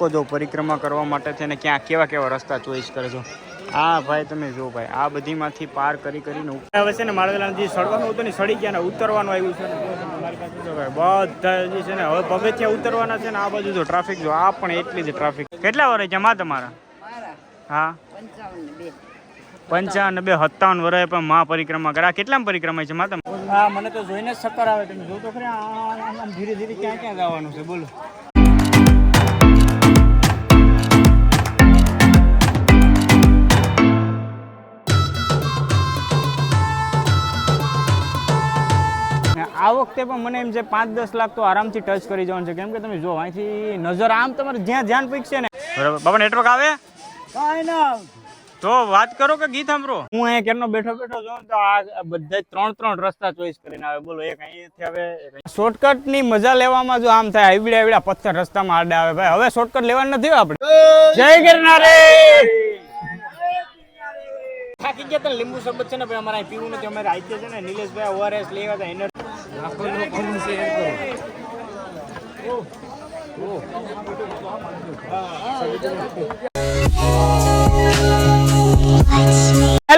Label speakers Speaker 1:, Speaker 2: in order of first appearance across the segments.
Speaker 1: જો પરિક્રમા કરવા માટે છે ને ક્યાં કેવા કેવા રસ્તા ચોઈસ કરે છો? હા ભાઈ તમે જો ભાઈ આ બધીમાંથી પાર કરી કરીને ઉપર- હવે છે ને માળવેલા જે સડવાનું હતું ને સડી ગયા ને ઉતરવાનું આવ્યું છે ને. જો તમે મારી પાસે જો ભાઈ બધા જે છે ને હવે પગથિયા ઉતરવાના છે ને આ બાજુ જો ટ્રાફિક જો આ પણ એટલી જ ટ્રાફિક કેટલા વર્ષ જમા તમારા? હા. પંચાવન બે. સત્તાવન વર્ષે પણ મહા પરિક્રમા કરા કેટલા પરિક્રમા છે માતા હા મને તો જોઈને જ ચક્કર આવે. તમે જો તો ખરી આમ ધીરે ધીરે ક્યાં ક્યાં જવાનું છે બોલો. આ વખતે પણ મને એમ છે પાંચ દસ લાખ તો આરામથી ટચ કરી જવાનું છે. કેમ કે તમે જો અહીંથી નજર આમ તમારે જ્યાં ધ્યાન પીકશે ને બરાબર. બાબા નેટવર્ક આવે?
Speaker 2: કાંઈ ના
Speaker 1: તો વાત કરો કે ગીત સાંભળો? હું અહીંયા કેરનો બેઠો બેઠો જોઉં તો આ બધા ત્રણ ત્રણ રસ્તા ચોઈસ કરીને આવે. બોલો એક અહીંયાથી હવે શોર્ટકટની મજા લેવામાં જો આમ થાય આવડ્યા આવડ્યા પથ્થર રસ્તામાં આડા આવે. ભાઈ હવે શોર્ટકટ લેવાનું નથી આપણે? જય ગિરનારે! થાકી ગયા લીંબુ શરબત છે ને ભાઈ અમારે પીવું નથી. અમારે આજે છે ને નિલેશભાઈ ઓઆરએસ લેવા હતા એનર્જી હેલો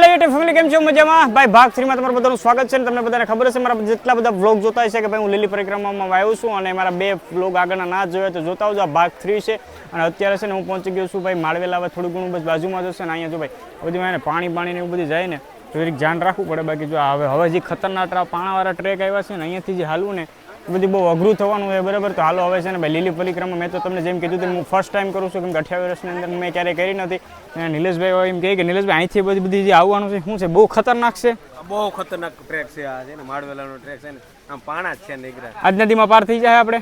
Speaker 1: યુટ્યુબ ફેમિલી કેમ છો? મજામાં? ભાઈ, ભાગ થ્રીમાં તમારું બધાનું સ્વાગત છે તમને બધાને ખબર હશે, મારા જેટલા બધા વ્લોગ જોતા હશે કે ભાઈ, હું લીલી પરિક્રમામાં આવ્યો છું અને મારા બે વ્લોગ આગળના ના જોયા તો જોતા આવજો. ભાગ થ્રી છે અને અત્યારે છે ને હું પહોંચી ગયો છું, ભાઈ, માળવેલા થોડું ઘણું બસ બાજુમાં જશે ને અહીંયા જો ભાઈ બધી પાણી પાણી ને એવું બધું જાય ને તો ધ્યાન રાખવું પડે. બાકી જો હવે હવે જે ખતરનાક પાણાવાળા ટ્રેક આવ્યા છે ને અહીંયાથી જે હાલવું ને એ બધું બહુ અઘરું થવાનું હોય બરાબર. તો હાલો હવે છે ને ભાઈ લીલી પરિક્રમા મેં તો તમને જેમ કીધું તેમ હું ફર્સ્ટ ટાઈમ કરું છું કેમ કે અઠ્યાવીસ વર્ષની અંદર મેં ક્યારેય કરી નથી. અને નિલેશભાઈ એમ કહે કે નિલેશભાઈ અહીંથી બધી બધી જે આવવાનું છે શું છે? બહુ ખતરનાક છે?
Speaker 2: બહુ ખતરનાક ટ્રેક છે આ છે ને માળવેલાનો ટ્રેક છે ને. આમ પાણા જ છે નીકળ્યા.
Speaker 1: આજ નદીમાં પાર થઈ જાય આપણે?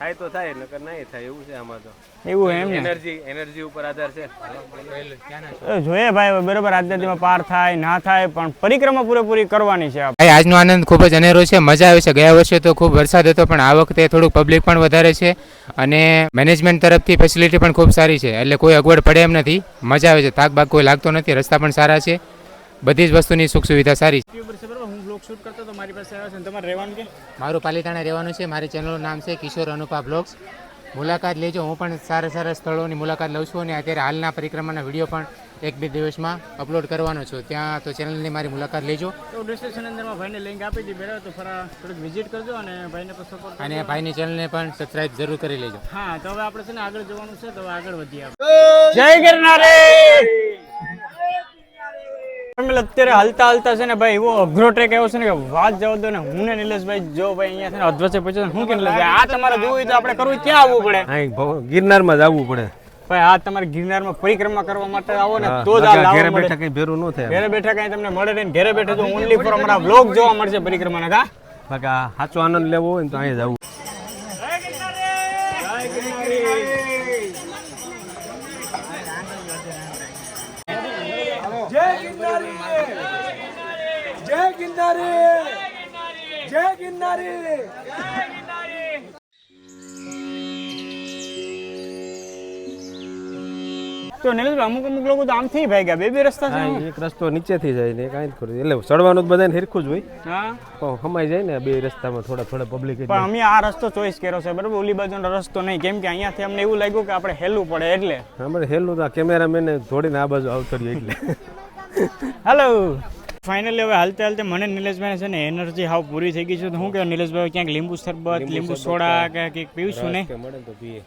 Speaker 2: થાય તો થાય નકર નહીં થાય એવું છે આમાં તો.
Speaker 1: એવું એમ
Speaker 2: એનર્જી એનર્જી ઉપર આધાર છે.
Speaker 1: જોઈએ ભાઈ બરોબર નદીમાં પાર થાય ના થાય પણ પરિક્રમા પૂરેપૂરી કરવાની છે
Speaker 3: ભાઈ આજનો આનંદ ખૂબ જ અનેરો છે મજા આવે છે. ગયા વર્ષે તો ખૂબ વરસાદ હતો પણ આ વખતે થોડુંક પબ્લિક પણ વધારે છે અને મેનેજમેન્ટ તરફથી ફેસિલિટી પણ ખૂબ સારી છે. એટલે કોઈ અગવડ પડે એમ નથી. મજા આવે છે. થાક બાગ કોઈ લાગતો નથી. રસ્તા પણ સારા છે. બધી જ વસ્તુની સુખ સુવિધા સારી છે.
Speaker 1: બ્લોગ શૂટ કરતો તો મારી પાસે આવ્યા છે તમારે રહેવાનું કે
Speaker 3: મારું પાલિતાણા રહેવાનું છે મારી ચેનલનું નામ છે કિશોર અનુપા બ્લોગ્સ મુલાકાત લેજો હું પણ સારા સારા સ્થળોની મુલાકાત લઉં છું અને અત્યારે હાલના પરિક્રમાના વીડિયો પણ એક બે દિવસમાં અપલોડ કરવાનો છું ત્યાં તો ચેનલની મારી મુલાકાત લેજો
Speaker 1: તો ડિસ્ક્રિપ્શન અંદરમાં ભાઈને લિંક આપી દી બરાબર તો ફરા થોડુંક વિઝિટ કરજો અને ભાઈને પણ સપોર્ટ
Speaker 3: અને ભાઈની ચેનલને પણ સબસ્ક્રાઇબ જરૂર કરી લેજો
Speaker 1: હા તો હવે આપણે છે ને આગળ જવાનું છે તો આગળ વધીએ આપણે જય ગિરનારે અમે અત્યારે હાલતા હાલતા છે ને ભાઈ એવો અઘરો ટ્રેક આવ્યો છે ને કે વાત જવા દો ને હું ને નિલેશભાઈ જો ભાઈ અહીંયા છે ને અધવચ્ચે પછી હું કે નિલેશભાઈ આ તમારે જોવું હોય તો આપણે કરવું ક્યાં આવવું પડે?
Speaker 2: અહીં ગિરનારમાં જ આવવું પડે.
Speaker 1: ભાઈ આ તમારે ગિરનારમાં પરિક્રમા કરવા માટે આવો ને તો જ આ
Speaker 2: ઘરે બેઠા કઈ ભેરું ન થાય.
Speaker 1: ઘરે બેઠા કઈ તમને મળે નહીં ઘરે બેઠા તો ઓનલી ફોર અમારા બ્લોગ જોવા મળશે પરિક્રમાના કા?
Speaker 2: બાકી સાચો આનંદ લેવો હોય તો અહીંયા જ આવવું
Speaker 1: તો નિલેશભાઈ અમુક અમુક લોકો તો આમથી ભાગ્યા બે બે રસ્તા છે.
Speaker 2: એક રસ્તો નીચેથી જાય ને કાંઈ જ ખરું એટલે ચડવાનું જ બધાને હિરખું જ હોય.
Speaker 1: હા.
Speaker 2: પણ હમાઈ જાય ને બે રસ્તામાં થોડા થોડા પબ્લિક
Speaker 1: પણ અમે આ રસ્તો ચોઈસ કર્યો છે બરાબર? ઓલી બાજુનો રસ્તો નહીં. કેમ કે અહીંયાથી અમને એવું લાગ્યું કે આપણે હેલવું પડે એટલે.
Speaker 2: અમારે હેલું તો આ કેમેરામેને થોડીને આ બાજુ આવતો રહ્યો એટલે.
Speaker 1: હેલો ફાઇનલી હવે હાલતે હાલતે મને નિલેશભાઈ છે ને એનર્જી હાવ પૂરી થઈ ગઈ છે. તો હું કે નિલેશભાઈ ક્યાંક લીંબુ શરબત લીંબુ સોડા કે કંઈક પીવશું ને?
Speaker 2: કે મળે ને તો પીએ.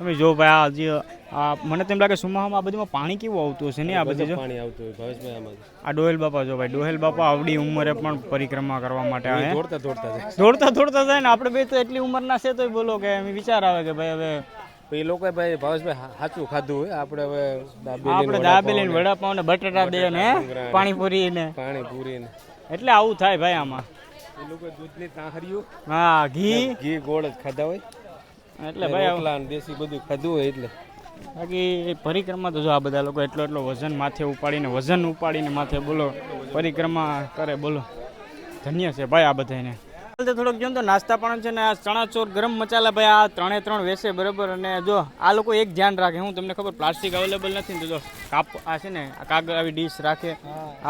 Speaker 1: તમે જો ભાઈ આ હજી આ મને તેમ લાગે સુમામાં આ બધીમાં પાણી કેવું આવતું હશે ને આ બધી જો?
Speaker 2: પાણી આવતું હોય ભાવેશભાઈ આમાં.
Speaker 1: આ ડોહેલ બાપા જો ભાઈ ડોહેલ બાપા આવડી ઉંમરે પણ પરિક્રમા કરવા માટે આવે.
Speaker 2: દોડતા દોડતા જાય.
Speaker 1: દોડતા દોડતા જાય ને આપણે બે તો એટલી ઉંમરના છે તોય બોલો કે એમ વિચાર આવે કે ભાઈ હવે
Speaker 2: એ લોકો ભાઈ ભાવેશભાઈ સાચું ખાધું હોય. આપણે હવે
Speaker 1: આપણે દાબેલી વડાપાવ ને બટાટા દે ને પાણીપુરી ને
Speaker 2: પાણીપુરી ને
Speaker 1: એટલે આવું થાય ભાઈ આમાં.
Speaker 2: એ લોકો દૂધની તાહરીઓ
Speaker 1: હા ઘી.
Speaker 2: ઘી ગોળ જ ખાધા હોય.
Speaker 1: એટલે ભાઈ આવું.
Speaker 2: દેશી બધું ખાધું હોય એટલે.
Speaker 1: બાકી પરિક્રમા તો જો આ બધા લોકો એટલો એટલો વજન માથે ઉપાડીને વજન ઉપાડીને માથે બોલો પરિક્રમા કરે બોલો. ધન્ય છે ભાઈ આ બધાને થોડોક જોયું તો નાસ્તા પણ છે ને આ ચણા ચોર ગરમ મસાલા ભાઈ આ ત્રણે ત્રણ વેસે બરાબર અને જો આ લોકો એક ધ્યાન રાખે. હું તમને ખબર પ્લાસ્ટિક અવેલેબલ નથી ને તો જો કાપ આ છે ને આ કાગળ આવી ડીશ રાખે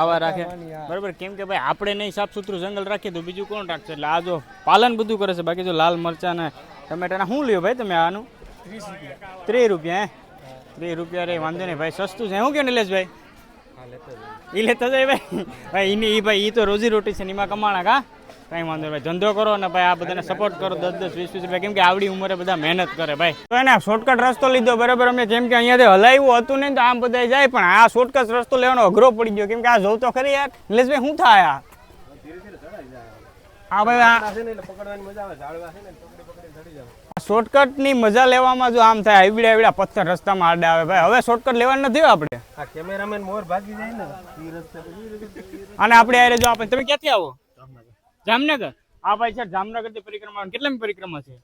Speaker 1: આવા રાખે. બરાબર કેમ કે ભાઈ આપણે નહીં સાફ સુથરું જંગલ રાખીએ તો બીજું કોણ રાખશે? એટલે આ જો પાલન બધું કરે છે. બાકી જો લાલ મરચાં ને ટમેટાના શું લ્યો ભાઈ તમે આનું? ત્રીસ રૂપિયા. હે? ત્રીસ રૂપિયા રે વાંધો નહીં ભાઈ સસ્તું છે. શું કે નિલેશભાઈ? ઈ લેતો જાય ભાઈ. ભાઈ ઈની ઈ ભાઈ ઈ તો રોજી રોટી છે ને એમાં કમાણા કા? કઈ વાંધો ભાઈ ધંધો કરો અને ભાઈ આ બધાને સપોર્ટ કરો. દસ દસ વીસ વીસ રૂપિયા. કેમ કે આવડી ઉંમરે બધા મહેનત કરે ભાઈ. તો એને શોર્ટકટ રસ્તો લીધો. બરાબર અમે કેમ કે અહીંયાથી હલાવ્યું હતું નહીં તો આમ બધા જાય પણ આ શોર્ટકટ રસ્તો લેવાનો અઘરો પડી ગયો. કેમ કે આ જોઉં તો ખરી યાર. નિલેશભાઈ શું થાય આ? હા ભાઈ આ
Speaker 2: જાવ
Speaker 1: શોર્ટકટની મજા લેવામાં જો આમ થાય આવડ્યા આવડ્યા પથ્થર રસ્તામાં આડા આવે. ભાઈ હવે શોર્ટકટ લેવાનું નથી આપણે.
Speaker 2: આ કેમેરામેન મોર ભાગી જાય ને.
Speaker 1: અને આપણે આરે જો આપણે તમે ક્યાંથી આવો? જામનગર? આ ભાઈ છે જામનગરથી પરિક્રમા કેટલામી પરિક્રમા છે?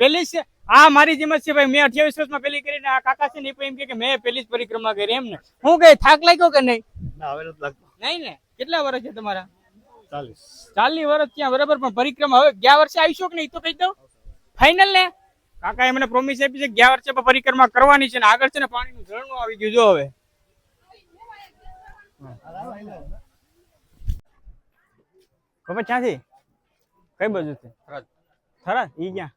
Speaker 1: પેલી છે. આ મારી જેમ છે ભાઈ. મેં અઠ્યાવીસ વર્ષમાં પેલી કરીને આ કાકા છે ને એ એમ કે મેં પેલી જ પરિક્રમા કરી એમ ને હું કઈ થાક લાગ્યો કે નહીં? નહીં ને? કેટલા વર્ષ છે તમારા? ચાલીસ. વર્ષ ત્યાં બરાબર. પણ પરિક્રમા હવે ગયા વર્ષે આવીશો કે નહીં? તો કહી દઉં. ફાઇનલ ને? કાકાએ મને પ્રોમિસ આપી છે ગયા વર્ષે પરિક્રમા કરવાની છે ને આગળ છે ને પાણીનું ઝરણું આવી ગયું જો હવે. ખબર ક્યાંથી? કઈ બાજુ છે થરાદ? ઈ ક્યાં?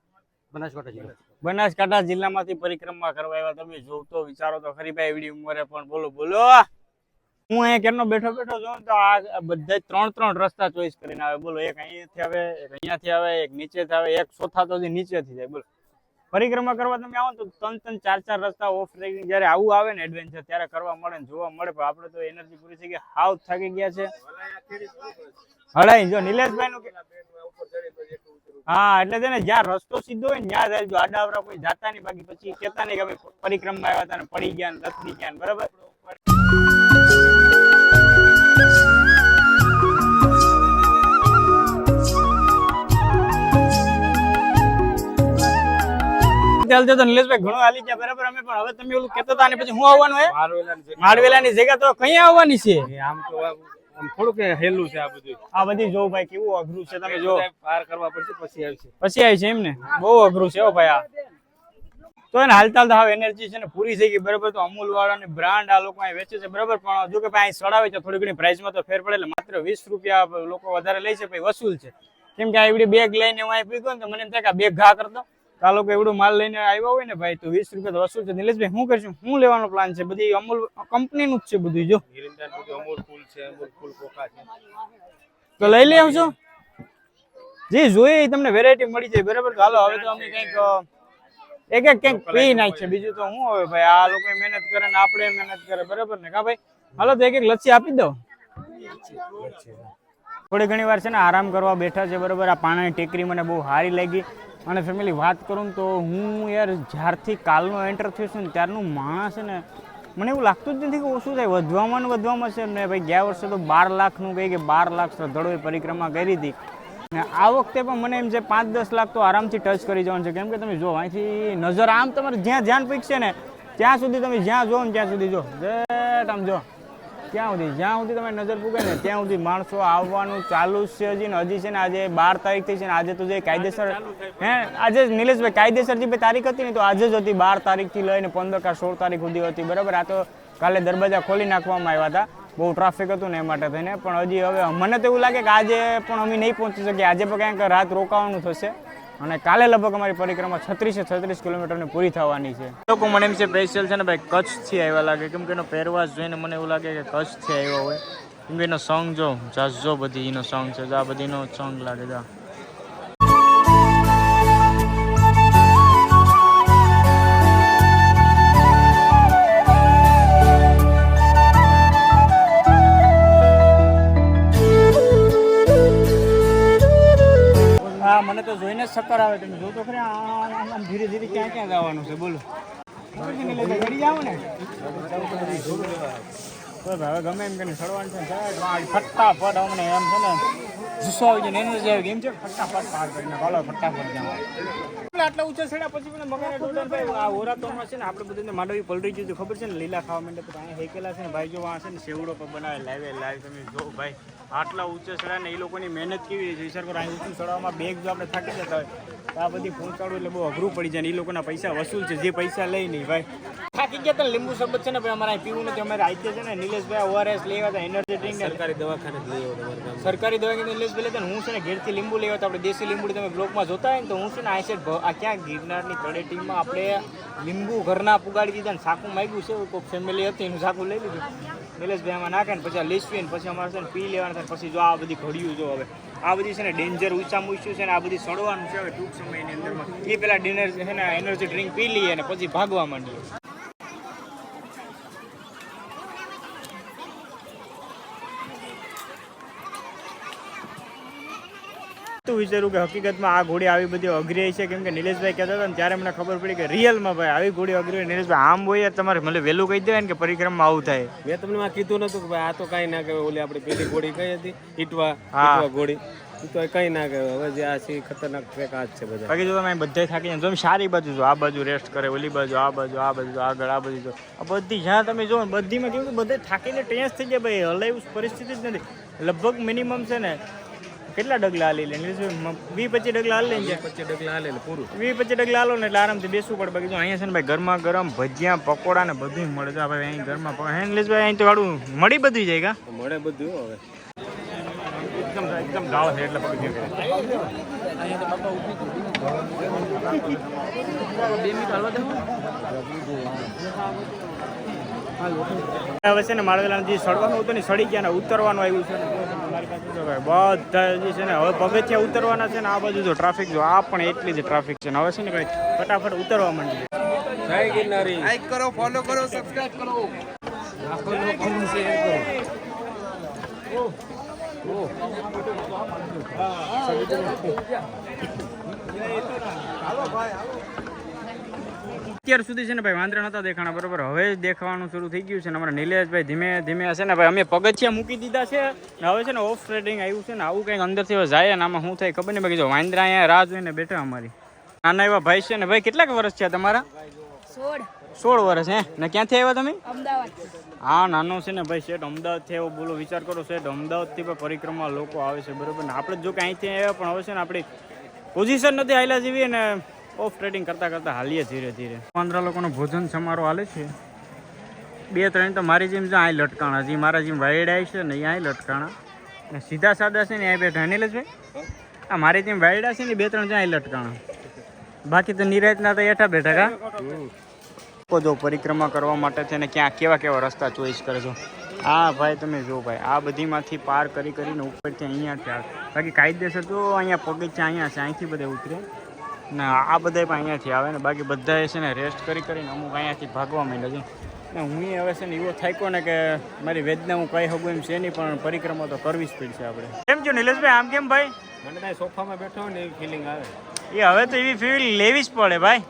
Speaker 2: બનાસકાંઠા જિલ્લા.
Speaker 1: બનાસકાંઠા જિલ્લામાંથી પરિક્રમા કરવા આવ્યા. તમે જોવ તો વિચારો તો ખરી ભાઈ એવડી ઉંમરે પણ બોલો બોલો. હું અહીંયા કેરનો બેઠો બેઠો જોઉં તો આ બધા ત્રણ ત્રણ રસ્તા ચોઈસ કરીને આવે. બોલો એક અહીંયાથી આવે એક અહીંયાથી આવે એક નીચેથી આવે એક ચોથા તો નીચેથી જાય. બોલો. પરિક્રમા કરવા તમે આવો તો ત્રણ ત્રણ ચાર ચાર રસ્તા ઓફ ટ્રેકિંગ જ્યારે આવું આવે ને એડવેન્ચર ત્યારે કરવા મળે જોવા મળે. પણ આપણે તો એનર્જી પૂરી થઈ ગઈ, હાવ થાકી ગયા છે. હળાઈ, જો નિલેશભાઈ નું હા, એટલે છે ને જ્યાં રસ્તો સીધો હોય ને ત્યાં જાય. જો આડા કોઈ જાતા નહીં, બાકી પછી કેતા નહીં કે અમે પરિક્રમા આવ્યા હતા પડી ગયા ને ગયા બરાબર? ચાલતે હતો નિલેશભાઈ ઘણો હાલી ગયા બરાબર? અમે પણ હવે તમે ઓલું કહેતા હતા પછી હું આવવાનું હે? માળવેલાની જગ્યા તો કઈ આવવાની છે?
Speaker 2: આમ તો આમ આમ થોડુંક હેલું છે આ બધું.
Speaker 1: આ બધી જો ભાઈ કેવું અઘરું છે તમે જો
Speaker 2: પાર કરવા પડશે પછી આવશે.
Speaker 1: પછી આવી છે એમ બહુ અઘરું છે હો ભાઈ આ. તો એને હાલતા હાલતા હવે એનર્જી છે ને પૂરી થઈ ગઈ બરાબર? તો અમૂલ વાળાની બ્રાન્ડ આ લોકો અહીં વેચે છે બરાબર? પણ જો કે ભાઈ અહીં સડાવે છે થોડી ઘણી પ્રાઇસમાં તો ફેર પડે એટલે માત્ર વીસ રૂપિયા લોકો વધારે લે છે વસૂલ છે. કેમ કે આ એવડી બેગ લઈને હું અહીં ને તો મને એમ થાય કે બેગ ઘા કરતો આ લોકો એવડો માલ લઈને આવ્યા હોય ને ભાઈ તો વીસ રૂપિયા તો વસૂલ છે. નિલેશભાઈ શું કરશું? શું લેવાનો પ્લાન છે? બધી અમૂલ કંપનીનું જ છે બધું જો.
Speaker 2: અમૂલ ફૂલ છે અમૂલ ફૂલ પોકા છે.
Speaker 1: તો લઈ લે આવશો જે જોઈએ તમને વેરાયટી મળી જાય. બરાબર? તો હાલો હવે તો અમે કંઈક એક એક કંઈક પી છે બીજું તો શું હવે ભાઈ આ લોકો મહેનત કરે ને આપણે મહેનત કરે. બરાબર ને? કા ભાઈ? હાલો તો એક એક લચ્છી આપી દો થોડી ઘણી વાર છે ને આરામ કરવા બેઠા છે. બરાબર? આ પાણાની ટેકરી મને બહુ સારી લાગી. અને ફેમિલી વાત કરું તો હું યાર જ્યારથી કાલનો એન્ટર થયો છું ને ત્યારનું માણસ છે ને, મને એવું લાગતું જ નથી કે ઓછું થાય. વધવામાં ને વધવામાં છે ને ભાઈ, ગયા વર્ષે તો બાર લાખનું કહી કે બાર લાખ શ્રદ્ધાળુએ પરિક્રમા કરી હતી. ને આ વખતે પણ મને એમ છે પાંચ દસ લાખ તો આરામથી ટચ કરી જવાનું છે. કેમ કે તમે જો, અહીંથી નજર આમ તમારે જ્યાં ધ્યાન પીકશે ને, ત્યાં સુધી તમે જ્યાં જો ને ત્યાં સુધી જો. આમ જો. ત્યાં સુધી? જ્યાં સુધી તમે નજર પૂગે ને ત્યાં સુધી માણસો આવવાનું ચાલુ છે હજી ને હજી છે ને આજે બાર તારીખ થઈ છે ને આજે તો જે કાયદેસર હે? આજે નિલેશભાઈ કાયદેસર જે તારીખ હતી ને તો આજે જ હતી બાર તારીખથી લઈને પંદર કા સોળ તારીખ સુધી હતી બરાબર? આ તો કાલે દરવાજા ખોલી નાખવામાં આવ્યા હતા. બહુ ટ્રાફિક હતું ને એ માટે થઈને પણ હજી હવે મને તો એવું લાગે કે આજે પણ અમે નહીં પહોંચી શકીએ. આજે પણ ક્યાંક રાત રોકાવાનું થશે. અને કાલે લગભગ અમારી પરિક્રમા છત્રીસે છત્રીસ કિલોમીટરની પૂરી થવાની છે. લોકો મને એમ છે સ્પેશિયલ છે ને ભાઈ કચ્છથી આવ્યા લાગે. કેમ કે એનો પહેરવાશ જોઈને મને એવું લાગે કે કચ્છથી આવ્યા હોય. કેમ કે એનો સોંગ જો જાજો બધી એનો સોંગ છે. જા બધીનો સોંગ લાગે, જા. તો જોઈને જ ચક્કર આવે. તમે જો તો ખરી આમ ધીરે ધીરે ક્યાં ક્યાં જવાનું છે? બોલો. ઘડી જાવ ને હવે ગમે એમ કરીને સડવાનું છે ફટાફટ અમને એમ છે ને, જુસ્સો આવી જાય એનર્જી આવી એમ છે ફટાફટ પાર કરીને હાલો, ફટાફટ જાવ આટલા ઊંચા છેડા પછી મને મગર ડોલર ભાઈ, આ ઓરાતોમાં છે ને, આપણે બધાને માંડવી પલટી ગયું ખબર છે ને, લીલા ખાવા માંડે તો અહીંયા હેકેલા છે ને, ભાઈ જો આ છે ને સેવડો પર બનાવે, લાવે લાઈવ તમે જો ભાઈ આટલા ઊંચે ચડ્યા ને એ લોકોની મહેનત કેવી છે? વિચાર કરો અહીં ઊંચું ચડવામાં બેગ જો આપણે થાકી જતા હોય તો આ બધી પહોંચાડવું એટલે બહુ અઘરું પડી જાય ને એ લોકોના પૈસા વસૂલ છે જે પૈસા લઈ નહીં ભાઈ. થાકી ગયા હતા લીંબુ શરબત છે ને ભાઈ અમારે પીવું નથી અમારે આઈતે છે ને નિલેશભાઈ ઓઆરએસ લેવા હતા એનર્જી ડ્રિંક
Speaker 2: સરકારી દવાખાને લઈ આવ્યો
Speaker 1: સરકારી દવા નિલેશભાઈ લેતા હું છે ને ઘેરથી લીંબુ લેવા હતા આપણે દેશી લીંબુ તમે બ્લોકમાં જોતા હોય ને તો હું છે ને આ સેટ આ ક્યાં ગિરનારની તળેટીમાં આપણે લીંબુ ઘરના પુગાડી દીધા ને સાકું માગ્યું છે કોઈક ફેમિલી હતી એનું સાકું લઈ લીધું. નિલેશભાઈ આમાં નાખે ને પછી આ લીસવી ને પછી અમારે છે ને પી લેવાના થાય પછી જો આ બધી ઘડિયું જો હવે. આ બધી છે ને ડેન્જર ઊંચામાં ઊંચું છે ને આ બધી સડવાનું છે હવે ટૂંક સમયની અંદરમાં. એ પેલા ડિનર છે ને એનર્જી ડ્રિંક પી લઈએ અને પછી ભાગવા માંડીએ. તો વિચાર્યું કે હકીકતમાં આ ઘોડી આવી બધી અઘરી છે કેમ કે નિલેશભાઈ કહેતા હતા ને ત્યારે મને ખબર પડી કે રિયલમાં ભાઈ આવી ઘોડી અઘરી હોય નિલેશભાઈ આમ હોય યાર તમારે મને વહેલું કહી દેવાય ને કે પરિક્રમા આવું થાય.
Speaker 2: મેં તમને આ કીધું નતું કે ભાઈ આ તો કાંઈ ના કહેવાય ઓલી આપણી પેલી ઘોડી કઈ હતી? ઈટવા. ઈટવા ઘોડી તો કઈ ના કહેવાય હવે જે આ છે ખતરનાક ટ્રેક આ છે બધા.
Speaker 1: બાકી જો તમે બધે બધાય થાકી જાય તમે સારી બાજુ જો આ બાજુ રેસ્ટ કરે ઓલી બાજુ આ બાજુ આ બાજુ આગળ આ બાજુ જો. આ બધી જ્યાં તમે જો બધીમાં કેવું બધે થાકીને ટેન્સ થઈ જાય ભાઈ હલાય એવું પરિસ્થિતિ જ નથી. લગભગ મિનિમમ છે ને કેટલા ડગલા હાલી લે? વીસ પચીસ ડગલા હાલી લે
Speaker 2: પચીસ ડગલા હાલે પૂરું.
Speaker 1: વીસ પચીસ ડગલા હાલો ને એટલે આરામથી બેસવું પડે. બાકી અહીંયા છે ને ભાઈ ગરમા ગરમ ભજીયા પકોડા ને બધું મળે છે. ભાઈ અહીં ઘરમાં હે નિલેશભાઈ અહીં તો વાળું મળી બધું જાય કા?
Speaker 2: મળે બધું હવે.
Speaker 1: એકદમ એકદમ ગાળો છે એટલે પગથિયા હવે છે ને માળવેલા જે સડવાનું હતું ને સડી ગયા ને ઉતરવાનું આવ્યું છે ભાઈ બધા જે છે ને હવે પગથિયા ઉતરવાના છે ને આ બાજુ જો ટ્રાફિક જો આ પણ એટલી જ ટ્રાફિક છે ને. હવે છે ને ભાઈ ફટાફટ ઉતરવા માંડી
Speaker 2: જય ગિરનારી.
Speaker 4: લાઈક કરો ફોલો કરો સબસ્ક્રાઇબ કરો.
Speaker 2: આખો લોકોનું શેર કરો.
Speaker 1: અત્યાર સુધી છે ને ભાઈ વાંદરા નતા દેખાણા બરોબર? હવે જ દેખાવાનું શરૂ થઈ ગયું છે ને અમારા નિલેશભાઈ ધીમે ધીમે છે ને ભાઈ અમે પગથિયા મૂકી દીધા છે ને હવે છે ને ઓફ ટ્રેડિંગ આવ્યું છે ને આવું કંઈક અંદરથી જાય ને આમાં શું થાય ખબર નહીં. બાકી જો વાંદરા અહીંયા રાહ જોઈને બેઠા અમારી. નાના એવા ભાઈ છે ને ભાઈ કેટલાક વર્ષ છે તમારા?
Speaker 5: સોળ.
Speaker 1: સોળ વર્ષ હે? ને ક્યાંથી આવ્યા તમે?
Speaker 5: અમદાવાદ.
Speaker 1: હા નાનો છે ને ભાઈ શેઠ અમદાવાદથી એવો બોલો વિચાર કરો શેઠ અમદાવાદથી પણ પરિક્રમા લોકો આવે છે બરોબર ને? આપણે જો કે અહીંથી આવ્યા પણ હવે છે ને આપણી પોઝિશન નથી આવેલા જેવી ને ઓફ ટ્રેડિંગ કરતાં કરતાં હાલીએ ધીરે ધીરે. પંદર લોકોનો ભોજન સમારોહ હાલે છે. બે ત્રણ તો મારી જેમ છે અહીં લટકાણા. જે મારા જેમ વાયડા છે ને અહીં લટકાણા. ને સીધા સાદા છે ને અહીં બેઠા છે આ મારી જેમ વાયડા છે ને બે ત્રણ જ્યાં લટકાણા. બાકી તો નિરાજના તો એઠા બેઠા કા? જો પરિક્રમા કરવા માટે છે ને ક્યાં કેવા કેવા રસ્તા ચોઈસ કરે છો. હા ભાઈ તમે જો ભાઈ આ બધીમાંથી પાર કરી કરીને ઉપરથી અહીંયા ત્યાં બાકી કાયદેસર તો અહીંયા પગથિયા અહીંયા છે અહીંથી બધે ઉતરે. ને આ બધા પણ અહીંયાથી આવે ને બાકી બધાએ છે ને રેસ્ટ કરી કરીને અમુક અહીંયાથી ભાગવા માંડ્યા છે. ને હું હવે છે ને એવો થાક્યો ને કે મારી વેદના હું કહી શકું એમ છે નહીં પણ પરિક્રમા તો કરવી જ પડશે આપણે. કેમ છો નિલેશભાઈ? આમ કેમ ભાઈ?
Speaker 2: મને કાંઈ સોફામાં બેઠો ને એવી ફિલિંગ આવે.
Speaker 1: એ હવે તો એવી ફીલ લેવી જ પડે ભાઈ.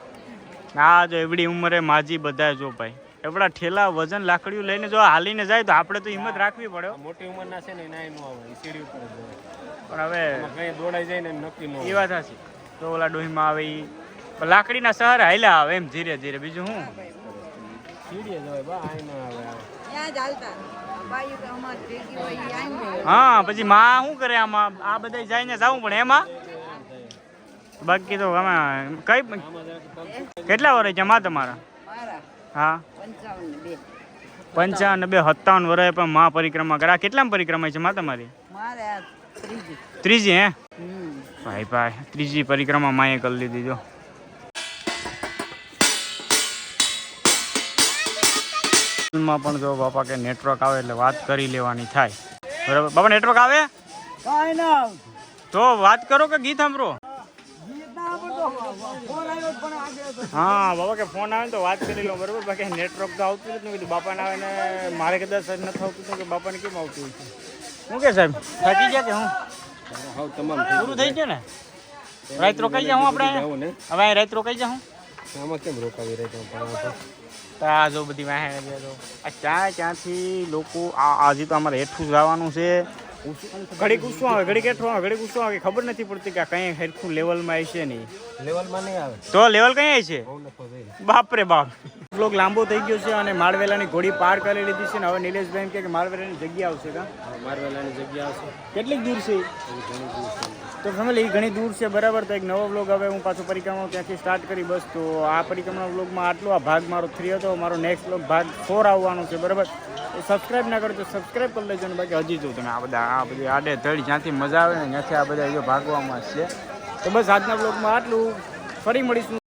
Speaker 1: હા જો એવડી ઉંમરે માજી બધા જો ભાઈ. એવડા ઠેલા વજન લાકડીઓ લઈને જો હાલીને જાય તો આપણે તો હિંમત રાખવી પડે
Speaker 2: મોટી ઉંમરના છે ને એના એનું આવે સીડી ઉપર
Speaker 1: પણ હવે
Speaker 2: કઈ દોડાઈ જાય ને નક્કી ન
Speaker 1: એ વાત હશે તો ઓલા ડોહીમાં આવે લાકડીના સહારે હાલ્યા આવે એમ ધીરે ધીરે. બીજું શું?
Speaker 2: ન.
Speaker 1: હા પછી માં શું કરે આમાં? આ બધા જઈને જવું પણ એમાં? બાકી તો અમે કઈ કેટલા વર્ષ છે માં તમારા? હા.
Speaker 5: પંચાવન બે.
Speaker 1: સત્તાવન વર્ષે પણ મા પરિક્રમા કરે. આ કેટલામ પરિક્રમા છે મા તમારી?
Speaker 5: ત્રીજી.
Speaker 1: ત્રીજી હે? ભાઈ ભાઈ. ત્રીજી પરિક્રમા માએ કરી લીધી જો. માં પણ જો બાપા કે નેટવર્ક આવે એટલે વાત કરી લેવાની થાય. બરાબર? બાપા નેટવર્ક આવે? તો વાત કરો કે ગીત સાંભળો? હા બાબા કે ફોન આવે ને તો વાત કરી લો બરાબર? બાકી નેટવર્ક તો આવતું જ નથી બાપાને આવે ને મારે કદાચ નથી આવતું કે બાપાને કેમ આવતું શું કે સાહેબ? થાકી ગયા કે હું?
Speaker 2: હાવ તમામ
Speaker 1: પૂરું થઈ ગયું ને? રાત રોકાઈ જાઉં આપણે હવે રાત રોકાઈ જાઉં?
Speaker 2: આમાં કેમ રોકાવી રહી પણ
Speaker 1: તો? આ જો બધી વાહે છે તો આ ક્યાં ક્યાંથી લોકો આ આજે તો અમારે હેઠું જવાનું છે. ઘડી ગુસ્સો આવે ઘડી હેઠું આવે ઘડી ગુસ્સો આવે. ખબર નથી પડતી કે આ કઈ હેઠું લેવલમાં આવી છે નહીં.
Speaker 2: લેવલમાં નહીં આવે.
Speaker 1: તો લેવલ કઈ આવી છે? બાપ રે બાપ. બ્લોક લાંબો થઈ ગયો છે અને માળવેલાની ઘોડી પાર કરી લીધી છે ને હવે નિલેશભાઈ એમ કે માળવેલાની જગ્યા આવશે કા?
Speaker 2: માળવેલાની જગ્યા આવશે.
Speaker 1: કેટલીક દૂર છે તો ફેમિલી ઘણી દૂર છે બરાબર. તો એક નવો બ્લોગ હવે હું પાછો પરિક્રમા ત્યાંથી સ્ટાર્ટ કરી બસ. તો આ પરિક્રમા બ્લોગમાં આટલો આ ભાગ મારો થ્રી હતો. મારો નેક્સ્ટ બ્લોગ ભાગ ફોર આવવાનો છે બરાબર. એ સબસ્ક્રાઇબ ના કરો તો સબસ્ક્રાઇબ કરી લેજો ને બાકી હજી જો તમે આ બધા આ બધી આડે ધડ જ્યાંથી મજા આવે ને ત્યાંથી આ બધા જો ભાગવામાં છે. તો બસ આજના વ્લોગમાં આટલું. ફરી મળીશું.